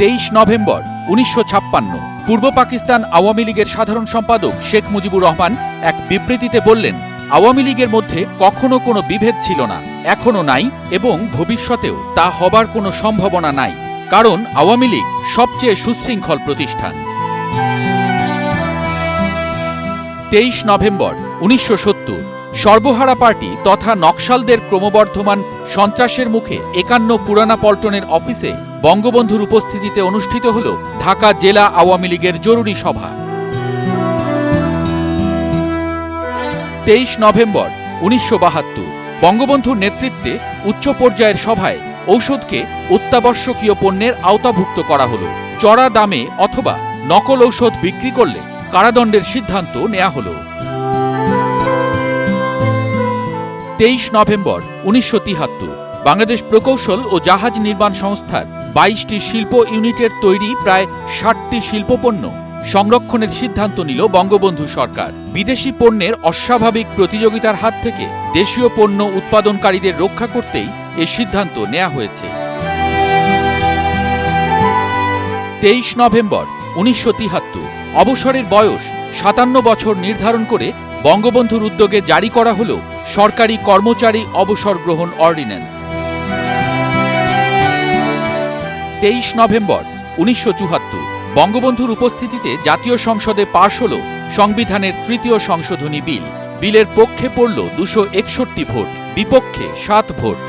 তেইশ নভেম্বর, উনিশশো ছাপ্পান্ন। পূর্ব পাকিস্তান আওয়ামী লীগের সাধারণ সম্পাদক শেখ মুজিবুর রহমান এক বিবৃতিতে বললেন, আওয়ামী লীগের মধ্যে কখনো কোনো বিভেদ ছিল না, এখনও নাই এবং ভবিষ্যতেও তা হবার কোনো সম্ভাবনা নাই, কারণ আওয়ামী লীগ সবচেয়ে সুশৃঙ্খল প্রতিষ্ঠান। তেইশ নভেম্বর, উনিশশো সত্তর। সর্বহারা পার্টি তথা নকশালদের ক্রমবর্ধমান সন্ত্রাসের মুখে একান্ন পুরানা পল্টনের অফিসে বঙ্গবন্ধুর উপস্থিতিতে অনুষ্ঠিত হল ঢাকা জেলা আওয়ামী লীগের জরুরি সভা। তেইশ নভেম্বর উনিশশো বাহাত্তর, বঙ্গবন্ধুর নেতৃত্বে উচ্চ পর্যায়ের সভায় ঔষধকে অত্যাবশ্যকীয় পণ্যের আওতাভুক্ত করা হল। চড়া দামে অথবা নকল ঔষধ বিক্রি করলে কারাদণ্ডের সিদ্ধান্ত নেওয়া হল। তেইশ নভেম্বর উনিশশো বাংলাদেশ প্রকৌশল ও জাহাজ নির্মাণ সংস্থার বাইশটি শিল্প ইউনিটের তৈরি প্রায় ষাটটি শিল্পপণ্য সংরক্ষণের সিদ্ধান্ত নিল বঙ্গবন্ধু সরকার। বিদেশি পণ্যের অস্বাভাবিক প্রতিযোগিতার হাত থেকে দেশীয় পণ্য উৎপাদনকারীদের রক্ষা করতেই এ সিদ্ধান্ত নেওয়া হয়েছে। তেইশ নভেম্বর উনিশশো অবসরের বয়স সাতান্ন বছর নির্ধারণ করে বঙ্গবন্ধুর উদ্যোগে জারি করা হল সরকারি কর্মচারী অবসর গ্রহণ অর্ডিন্যান্স। তেইশ নভেম্বর, উনিশশো চুহাত্তর। বঙ্গবন্ধুর উপস্থিতিতে জাতীয় সংসদে পাশ হল সংবিধানের তৃতীয় সংশোধনী বিল। বিলের পক্ষে পড়ল দুশো একষট্টি ভোট, বিপক্ষে সাত ভোট।